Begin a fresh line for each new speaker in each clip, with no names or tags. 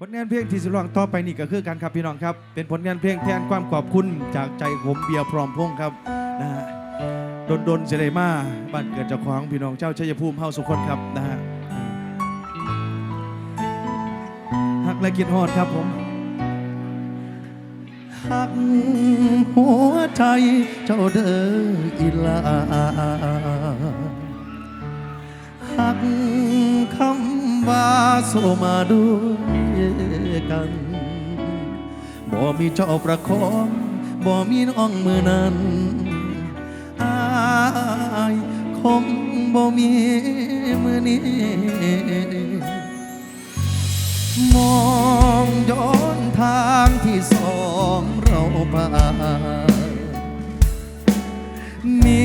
ผลงานเพลงที่สิร้องต่อไปนี่ก็คือการครับพี่น้องครับ เป็นผลงานเพลงแทนความขอบคุณจากใจผมเบียร์พร้อมพงษ์ครับนะฮะดนดนเสได็มาบ้านเกิดเจ้าของพี่น้องเจ้าชัยภูมิเฮาสุคนครับนะฮะฮักและกินฮอดครับผมหักหัวใจเจ้าเด้ออีลาหักคำ ว่าโซมาด้วยกันบ่มีเจ้าประคองบ่มีน้องมือนั้นอายคงบ่มีมือนี้ มองย้อนทางที่สองเราผ่านมี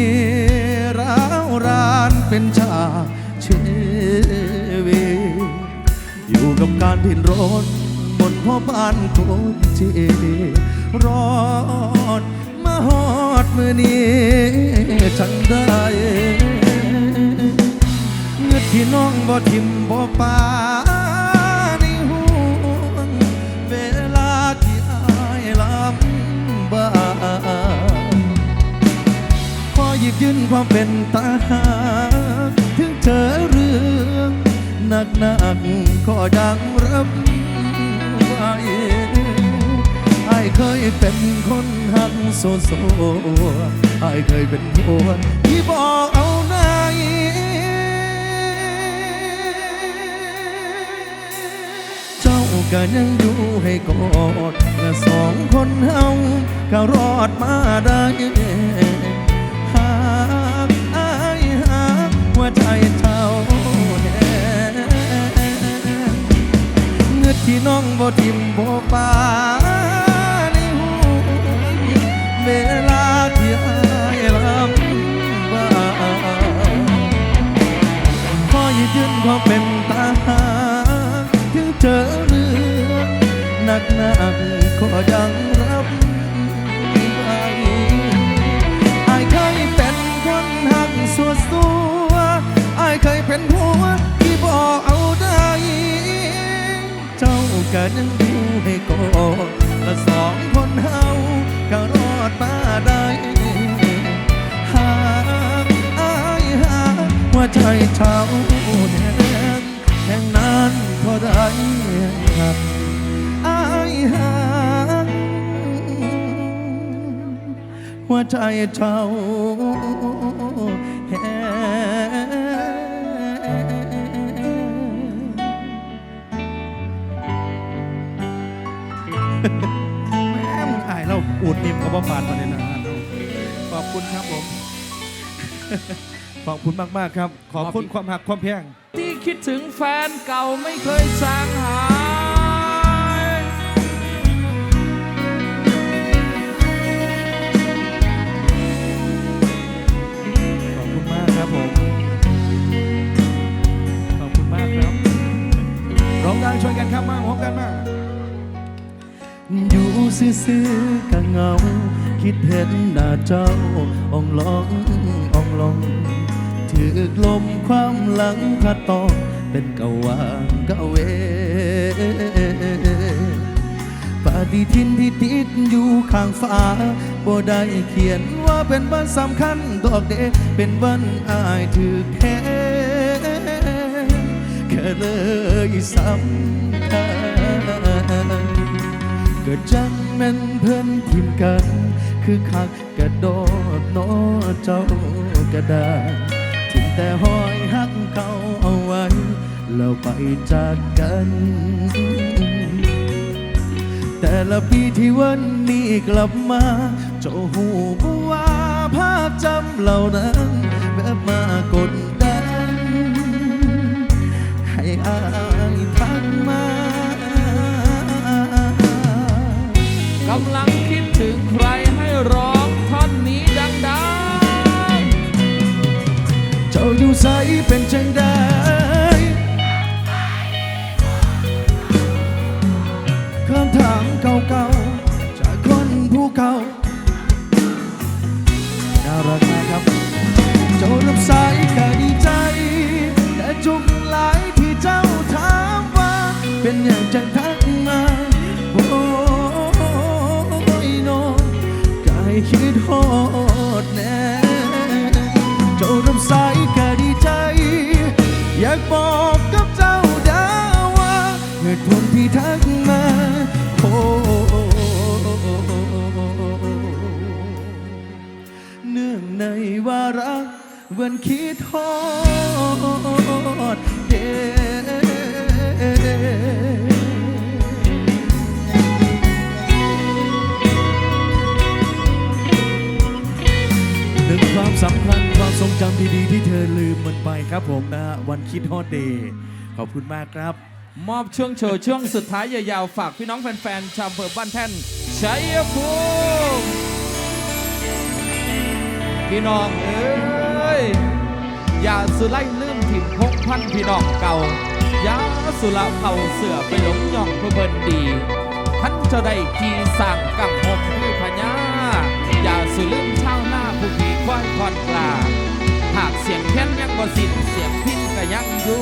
ร้าวรานเป็นฉากชีวิต อยู่กับการดิ้นรนบนพ่อบ้านคนที่รอดมาหอดมือนี้ฉันได้เงือที่น้องบ่ทิมบ่ปาในห่วงเวลาที่อายลำบากขอหยิบยื่นความเป็นตาหาถึงเจอเรื่อง หนักหนักก็ยังรับไว้อายเคยเป็นคนหักโซโซอายเคยเป็นคนที่บอกเอาไหนเจ้าก็ยังอยู่ให้กอดและสองคนเฮาก็รอดมาได้ ทิมบ่ปาในหูเวลาที่อายลำบากขอยืดยืนความเป็นตาหาถึงเจอเรื่องหนักหนา ก็ยังอยู่ให้กอดและสองคนเฮาก็รอดมาได้หากอายหาว่าใจเท่าแห่งแห่งนั้นเท่าใดหักอายหาว่าใจเท่า เราอูดนิ่มกับว่าปานมาเลยนะขอบคุณครับผม ขอบคุณมาก ๆ ครับ ขอบคุณความหักความแพง
ที่คิดถึงแฟนเก่าไม่เคยจางหาย
ขอบคุณมากครับผม ขอบคุณมากครับร้องดังช่วยกันครับมากพร้อมกันมากอยู่ ซื่อๆกัเงา คิดเห็นหน้าเจ้าอ่องลองอ่องลองถือกลมความหลังพัดตองเป็นเกาวางเกาเวปฏิทินที่ติดอยู่ข้างฟ้าบ่ได้เขียนว่าเป็นวันสำคัญดอกเดเป็นวันอายถือแท้แค่เลยสำ เกิดจังแม่นเพื่อนทีมกัน คือคักกระโดดโนอเจ้ากระดาษทิมแต่หอยหักเขาเอาไว้ แล้วไปจากกัน แต่ละปีที่วันนี้กลับมา เจ้าหูบว่าภาพจำเหล่านั้นแบบมากดดัน ให้อายทักมา
กำลังคิดถึงใครให้ร้องท่อนนี้ดังๆ
เจ้าอยู่ใสเป็นจังได้คำถามเก่าๆ จากคนผู้เก่าน่ารักมากครับ เจ้ารับสายก็ดีใจ แต่จุกหลายที่เจ้าถามว่า เป็นอย่างจังทั จ้ารับสายแค่ดีใจ อยากบอกกับเจ้าดาว่าเหตุผลที่ทักมาโอ้เนื่องในว่ารักวันคิดทอด ดีๆ ที่เธอลืมมันไปครับผมนะวันคิดฮอดเดย์ขอบคุณมากครับ
มอบช่วงโชว์ช่วงสุดท้ายยาวๆฝากพี่น้องแฟนๆชาวอำเภอบ้านแท่นชัยภูมิพี่น้องเอ้ยอย่าสุไล่ลืมถิ่นพกพันพี่น้องเก่าอย่าสุละเผาเสือไปหลงย่องเพื่อเบินดีท่านจะได้ขี่สั่งกังหมคือพญาอย่าสุลืมชาวหน้าผู้ขี่ควายคอนกลาากเสียงแค้นยังบ่สิ้นเสียงพินก็ยังอยู่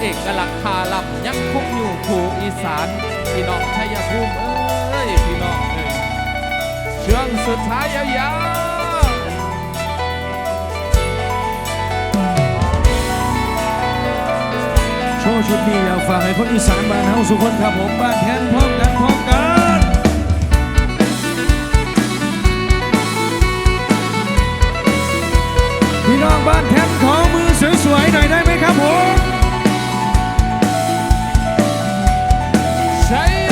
เอกลักษณ์คาลับยังคงอยู่ผูอีสานพี่น้องชัยภูมิเอ้ยพี่น้องเอ้ยช่วงสุดท้ายยาวๆ
โชว์ชุดนี้อยากฝากให้คนอีสานบ้านเฮาสุกคนครับผมบ้านแทนพร้อมกันพร้อม พี่น้องบ้านแทนขอมือสวยๆหน่อยได้ไหมครับผมใช่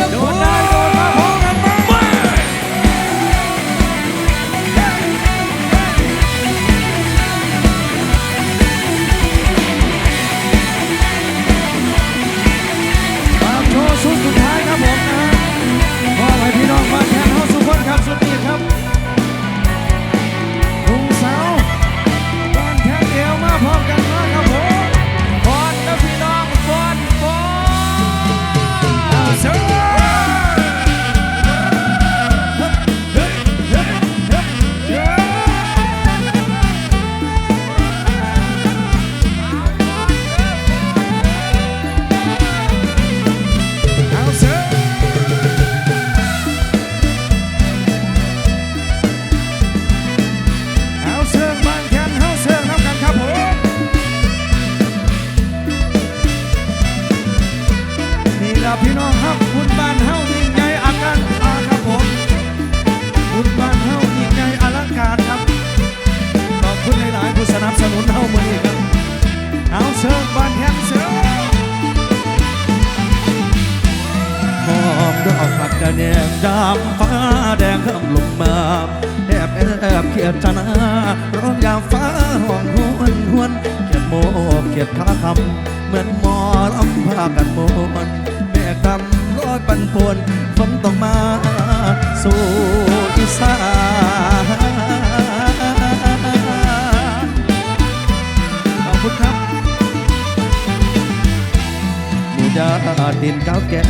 แก่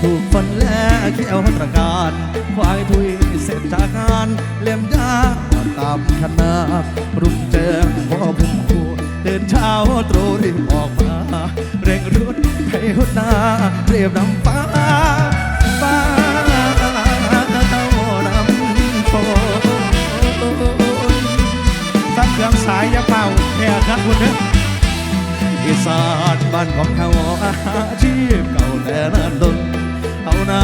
ถูกฝนและเขียวตระการควายทุยเสร็จจากงานเล่มยาตามคณะรุ่งเจิงพ่อพุ่มคู่เดินเช้าตรู่รีบออกมาเร่งรุดให้หุดหน้าเรียบน้ำฟ้าฟ้าน้ำโฟสักเครื่องสายยาเป่าแค่ครับคุณเด้อ อีสานบ้านของเขาอาชีพเก่าแต่นานดนเอานา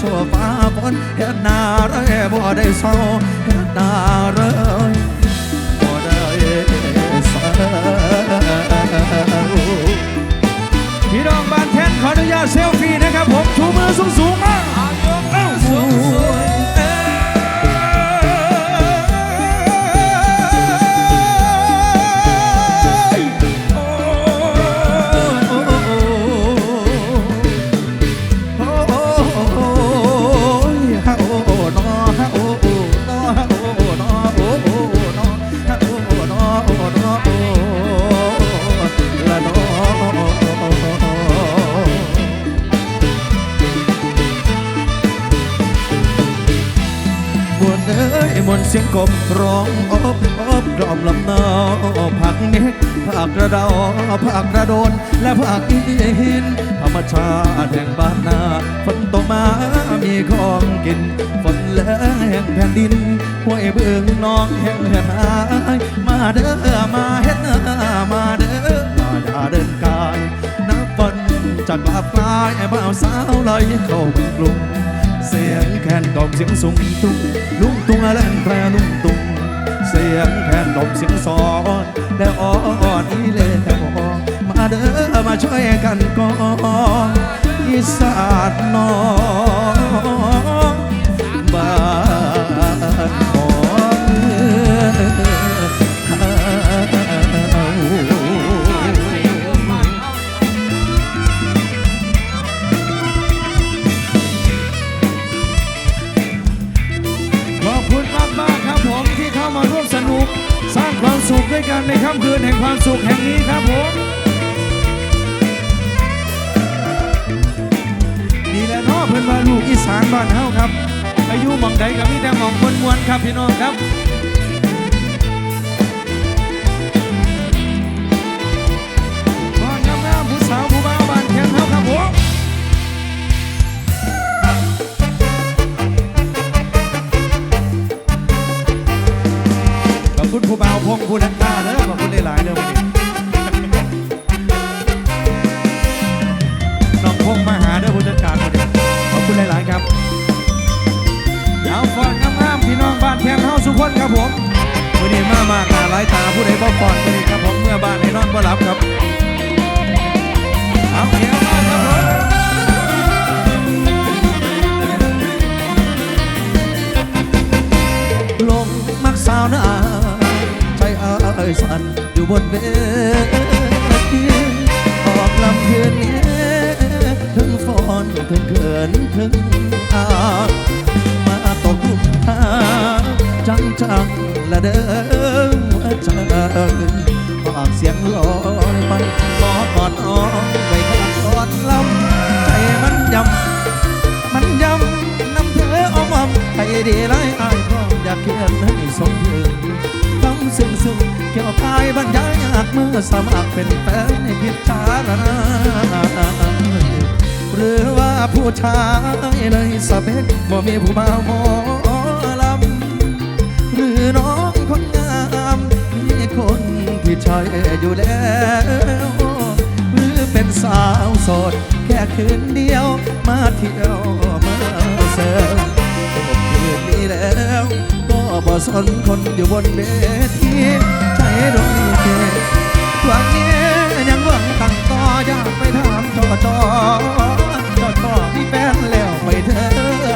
สัวฟ้าฝนเฮ็ดหน้าเร่บ่ได้เศร้าเฮ็ดหน้าเร่บ่ได้เศร้าพี่น้องบ้านแทนขออนุญาต จากลาบกลายไอ้บ่าวสาวลอยเข้าเป็นกลุ่มเสียงแคนกอมเสียงสูงตุ้งลุงตุงแล่นแพรลุงตุงเสียงแคนกล่อมเสียงสอนแล้วอ่อนอีเล่มาเด้อมาช่วยกันก่อนอีสานน้อง
ในค่ำคืนแห่งความสุขแห่งนี้ครับผมนี่แหละเนาะเพื่อนว่าลูกอีสานบ้านเฮาครับอายุหมองใดกับมีแต่หมองมวนครับพี่น้องครับ บนเว
ทีออกลำเพื่อนนี้ถึงฟอนถึงเขินถึงอามาตกหลุมหาจังจังละเด้อจังฝากเสียงลอยไปขอกอดอ้อมไว้ข้างกอดลำใจมันยำมันยำนำเธออ้อมอ้อมให้ดีไรอายก็อยากเขียนให้สมถึงคำซึ้งซึ้ง เกี่ยวกายบรรยายอยากเมื่อสมัครเป็นแฟนในพิจารณาหรือว่าผู้ชายในสเปคบ่มีผู้บ่าวหมอลำหรือน้องคนงามมีคนที่ใช่อยู่แล้วหรือเป็นสาวโสดแค่คืนเดียวมาเที่ยวมาเสิร์ฟคืนนี้แล้ว บ่สนคนอยู่บนเวทีใจดวงนี้เกวันนี้ยังหวังตั้งต่ออยากไปถามจอจอจอจอมีแฟนแล้วไปเถอ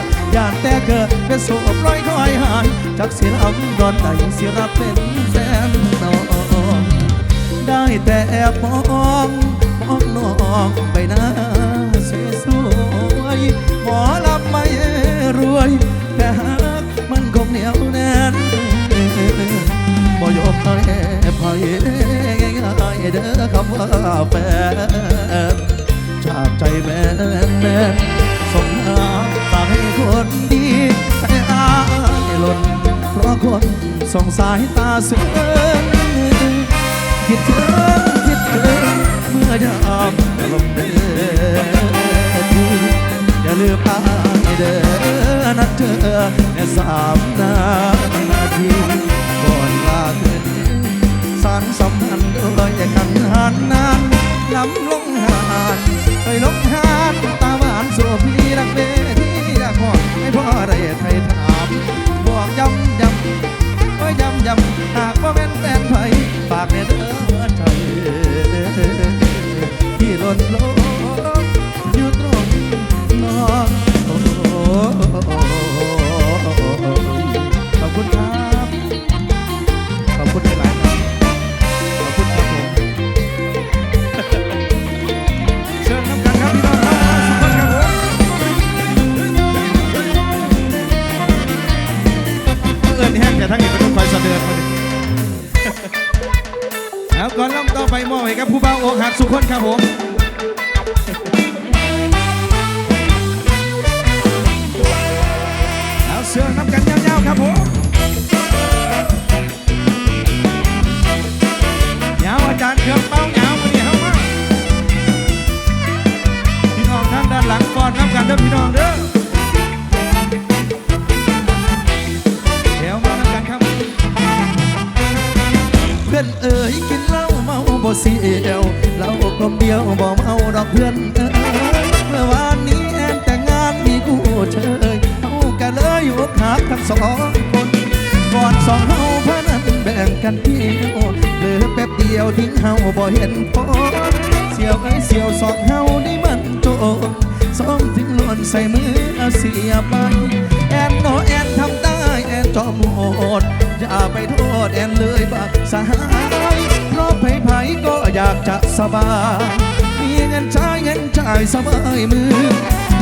ะอยากแต่เกิดเป็นโสบร้อยคอยหายจากเสียลำร้อนใดเสียรับเป็นแฟนนองได้แต่แอบมองมองน้องไปน้าสวยสวยหมอลำไม่รวย บ่ยกให้ไผ่ง่ายเด้อคำว่าแฟนจากใจแม่แม่สมน้ำตาให้คนดีแต่อายหล่นเพราะคนสงสายตาเสื่อมคิดถึงคิดถึงเมื่อยามลมเดือดอย่าลืมอายเด้อนัดเธอแค่สามนาที สบาย มี
เงินใช้
เงินจ่ายสบายมือ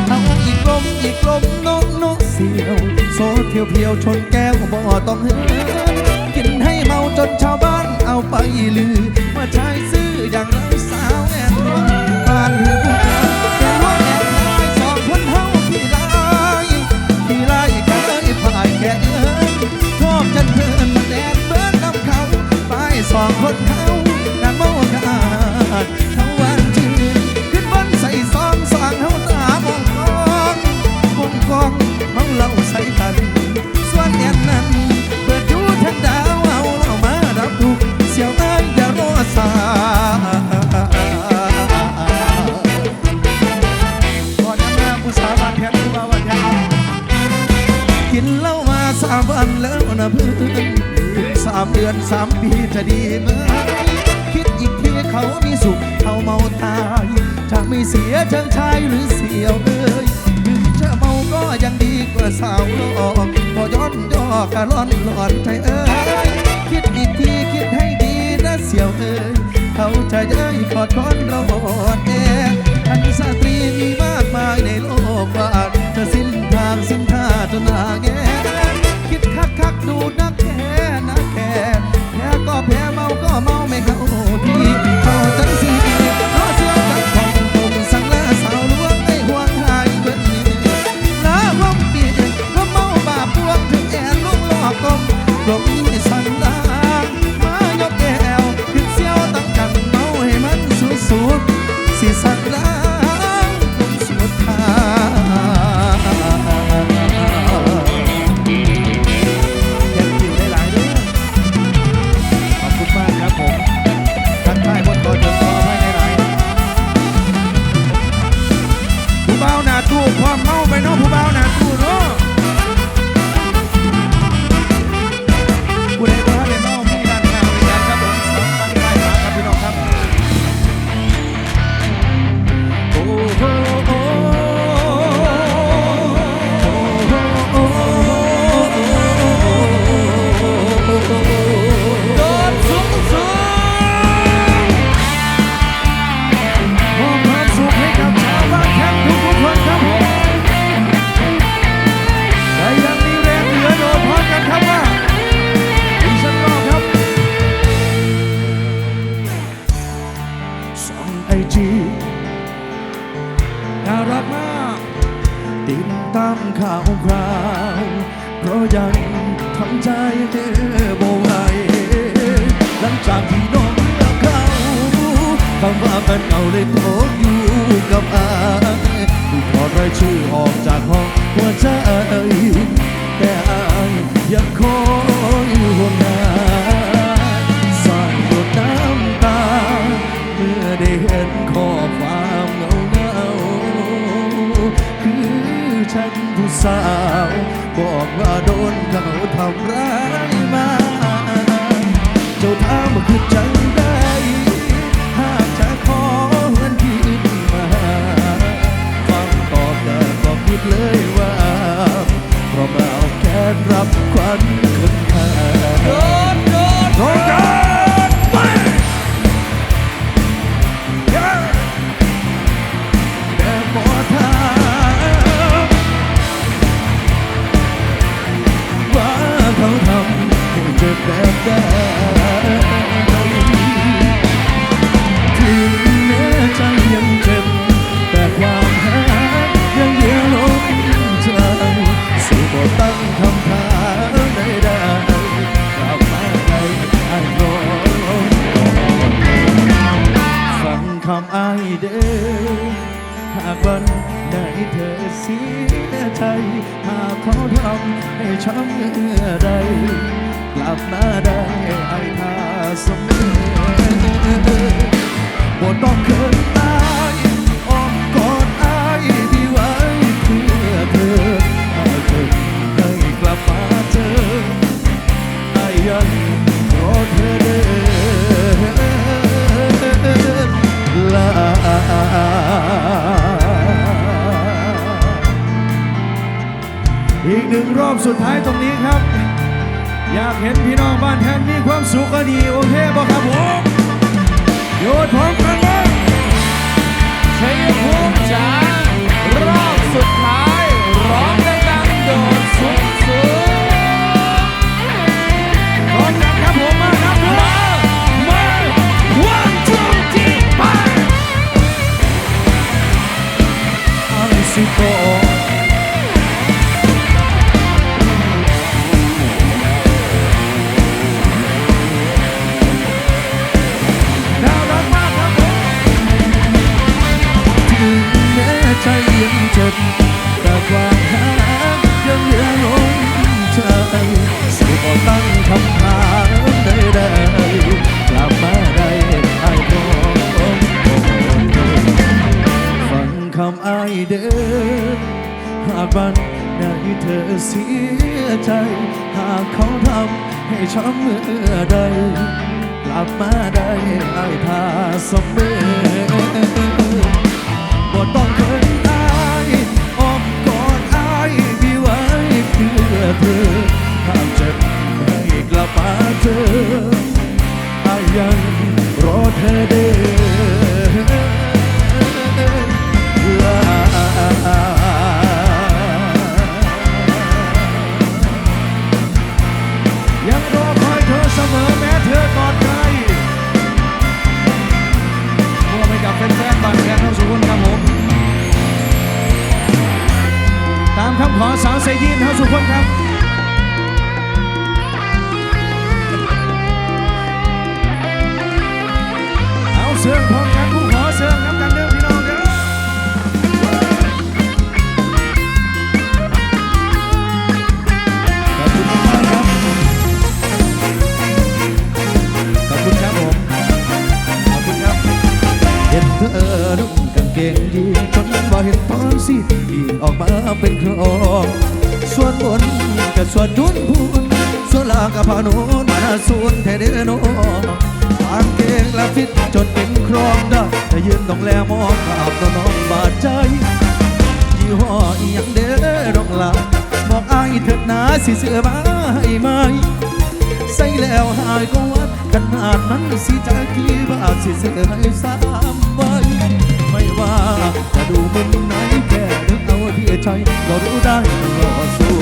เอาอีกลมอีกลมนกนกเสียวโซดเที่ยวเพียวชนแก้วบ่ต้องเฮือนกินให้เมาจนชาวบ้านเอาไปลือว่าชายซื้ออย่างเรสาวแอนบ้านเฮือนแต่ว่าแอนลายสองคนเฮาพี่ลายพี่ลายเคยผ่ายแก่เอินชอบจันเทินมาแดดเบิ้นน้ำเขาไปสองคนเขา เมาเหล้าใส่กันส่วนแอนนั้นเปิดดูทันดาวเอาเหล้ามาดับทุกเสียวอ้ายอย่ารอสาก่อนน้ำหน้าผู้สาวบ้านแพงผู้บ่าวบ้านแพงกินเหล้ามาสามวันแล้วนะเพื่อนสามเดือนสามปีจะดีไหมคิดอีกทีเขามีสุขเขาเมาตายจะไม่เสียเชิงชายหรือเสียวเอ้ย เมาก็ยังดีกว่าสาวหลอกพอย้อนย่อกะร้อนหลอนใจเอ้ยคิดอีกทีคิดให้ดีนะเสียวเอ้ยเขาจะย้ายกอดคอนเราอดแออันสตรีมีมากมายในโลกว่าจะสิ้นทางสิ้นท่าจนหาแงคิดคักคักดูนักแค่นักแค่แพ้ก็แพ้เมาก็เมา ลมกลมนี่สันลามายกแก้วขึ้นเสียวตั้งกันเมาให้มันสุดๆสิสัก น่ารักมาก ติดตามข่าวคราว เพราะยังทำใจเธอบ่ไหวหลังจากที่น้องเลือกเขาคำว่าเป็นเอาเลยตกอยู่กับอายถูกถอดรายชื่อออกจากห้องหัวใจแต่อายยังคอยห่วงหา สาว บอกว่าโดนเขาทำร้ายมา เจ้าถามว่าคือจังได้ หากจะขอเงินคืนมา ฟังตอบแต่ก็คิดเลย อีกหนึ่งรอบสุดท้ายตรงนี้ครับ อยากเห็นพี่น้องบ้านแทนมีความสุขก็ดี โอเคบอกครับผมโยนพร้อมกันเลย
ชัยภูมิจ๋ารอบสุด อั
นำใเป็นครองส่วนบนกับส่วนจุนพูนส่วนล่างกับผานุนมานาส่วนแทเด้อน้องกางเกงและฟิตจนเป็นครองได้แต่ยืนต้องแลมองภาพตัวน้องบาดใจยี่ห้ออีหยังเด้อดอกลาบอกอายเถิดนาสิเสื้อมาให้ไหมใส่แล้วหายก็วัดขนาดนั้นสิจะกี่บาทสิเสื้อให้สามใบ ไม่ว่าจะดูมุมไหนแค่นึกเอาที่ใจก็รู้ได้ก็สู้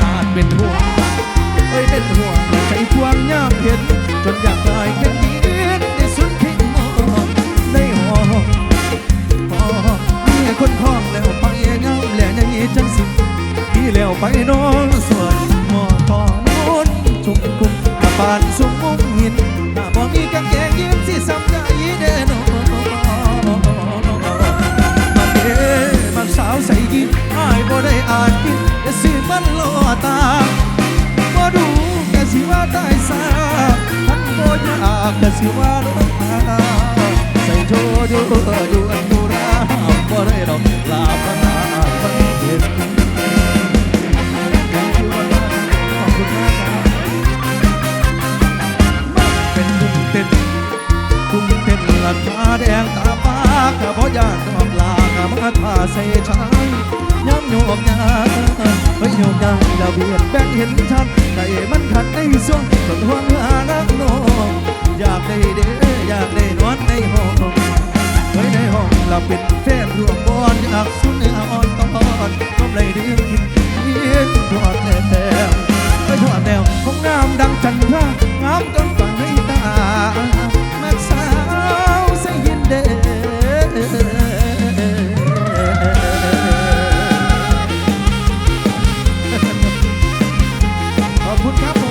ขาดเป็นห่วงเอ้ยเป็นห่วงใจทวงยามเห็น จนอยากตายแค่ยินในสุดทิ้งนอนในห้องพอมีคนคล้องแล้วไปงามแล้วยังมีจังสิพี่แล้วไปน้อนส่วนหมอตอนนจุ่ม กุมอานสุมมุมหินถ้าบ่มีกางเกงยีนสิสำใจเด้อน้อมาเด้มาสาวใส่ยินอายบ่ได้อ่านกินแต่สิมันล่อตาบ่ดูแค่สิว่าตายซาทันบ่อยากแค่สิว่าลงตาใส่โชว์ดูดูอันดูราบ่ได้ดอกลาพนา งเต้นราแดงตาปากกะบ่ยากดอกลากะมาทาใส่ชายย้ำโยกยาเฮ้ยโยกยาแล้วเบียดแบ่งเห็นชัดใจมันขัดในส่วงจนห่วงหานักน้องอยากได้เด้ออยากได้นอนในห้องไว้ในห้องหลับเป็นแฟนรวมบอนอยากสุนเนื้ออ่อนตอนก็เลยเรื่องกินเย็นทอดแนวไปทอดแนวห้องน้ำดังจันทรางามจนฝังให้ตาแมาสาว เด้ขอบคุณครับ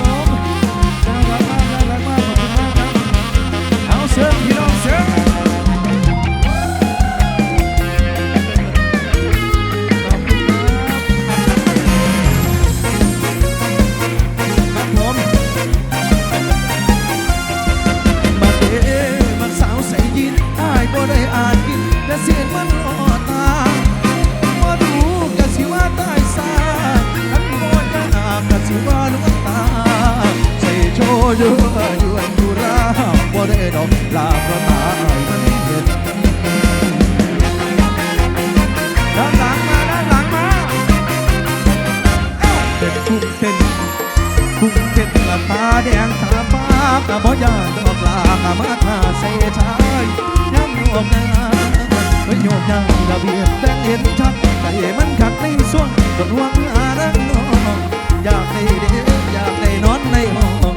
จนหวังอารังน้องอยากได้เด็กอยากได้นอนในห้อง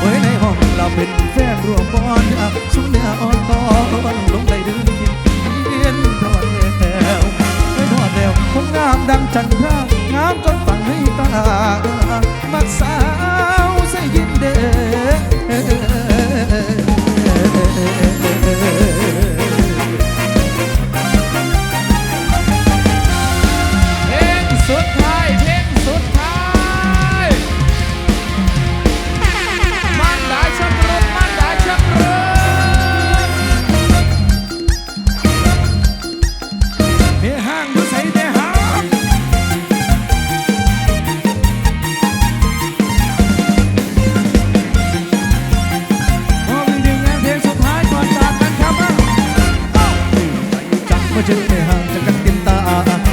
เฮ้ยในห้องเราเป็นแฟนรวมบอนอยากสุดเนื้ออ่อนตอนลงไปดื่มกินเย็นทอดแล้วไม่ทอดแล้วคงงามดังจันทรางามจนฝังให้ตามักสาวใส่ยินเด้อา
เจ
อไม่ห่างจากกันเต็มตา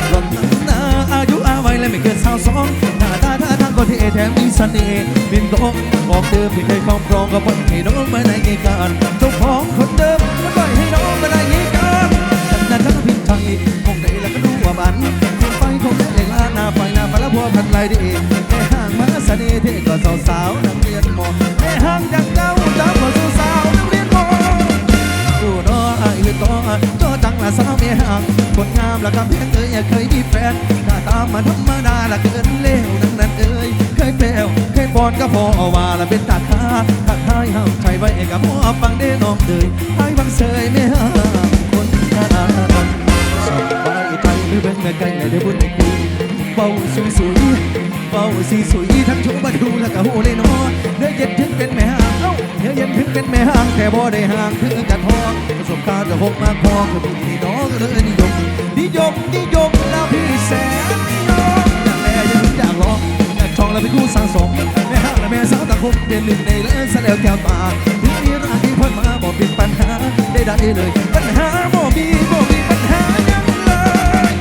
หล่อนหนาอายุอาวัยและไม่เกินสาวสองหน้าตาท่าทางก็เท่แถมมีเสน่ห์บินตรงบอกเดิมที่เคยครอบครองก็ปล่อยให้น้องมาได้ไงกันเจ้าของคนเดิมก็ปล่อยให้น้องมาได้ไงกันฉันนั้นทั้งพิมพ์ไทยคงได้แล้วก็รู้ว่ามันคงไปคงได้เลยลาหน้าไฟหน้าฟ้าแล้วพอพันไรดีแม่ห่างมาเสน่ห์เท่ก็สาวสาวนักเรียนมอแม่ห่างจากเจ้าเจ้าก็สาว ต่อจอจังละสาวเมียหางคนงามละคำเพงเอ้ยอย่าเคยมีแฟนหน้าตามันธรรมดาละเกินเลวนั่งนั้นเอ้ยเคยแปลวเคยบอนก็พอว่าละเป็นตาคาถ้าทายห้ามใจไว้กับหัวฟังได้น้องเอ้ยไอ้บังเสยเมียห่างคนงามสบายใจหรือเบิ่งไกลๆเลยเดี๋ยวบุญให้คุยเบาสวยสวยๆเบาสีสวยทั้งชูมาดูแล้วก็หูเลยนาะเนื้อเย็นถึงเป็นแม่ห่างเอ้าเนื้อเย็นถึงเป็นแม่ห่างแต่บ่ได้ห่างถึงกันทอง กรณ์จะหกมากพอคือพี่น้องเลยนิยมนิยมนิยมแล้วพี่แสนนิยมอยากแลยังอยากลองอยากชองแล้วเป็นคู่สังสมแม่ห้างและแม่สาวตะคมเด่นหนึ่งในเลิศเสลวแก้วตาถึงมีรักที่พิ่นมาบอกเป็นปัญหาได้ได้เลยปัญหาบ่มีบ่มีปัญหายังเลย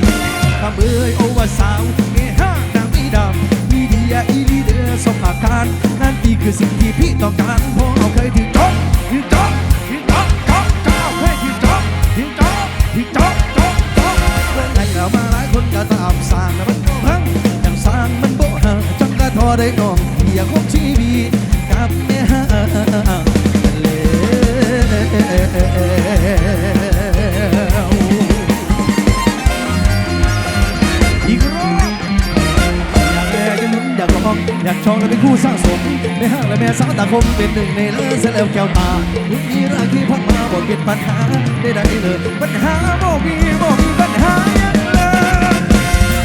คำเอ้ยโอวาสาวแม่ห้างนางมีดำมีเดียอีลีเดอร์สมอาการนั่นดีคือสิ่งที่พี่ต้องการเพราะเราเคยถึงจบถึงจบ ได้น้องอยากคบชีวิตกับแม่ห่างแล้วอีกรอบอยากแก่จะลุ้นอยากลองอยากชองและเป็นคู่สร้างสมแม่ห้างและแม่สาวตาคมเป็นหนึ่งในเลิศเสลวแก้วตาลุกมีรักที่พัดมาบอกเป็นปัญหาได้ได้เลยปัญหาบ่มีบ่มีปัญหาอย่างเลย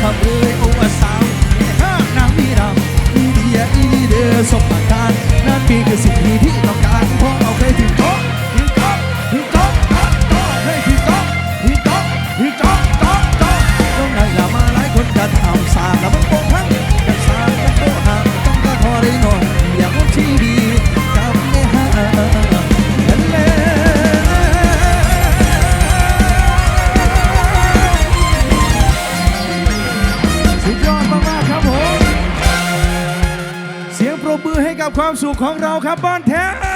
ทำเลยโอ้ว่าำมีเดียอีลีเดอสมอาการนั่นมีคือสิ่งที่พี่ต้องการเพราะเราเคยถึงโต๊ะถึงโต๊ะถึงโต๊ะโต๊ะโต๊ะเคยถึงโต๊ะถึงโต๊ะถึงโต๊ะโต๊ะโต๊ะต้องไงล่ะมาหลายคนจะทำสร้างแล้วมันโก ความสุขของเราครับบ้านแท้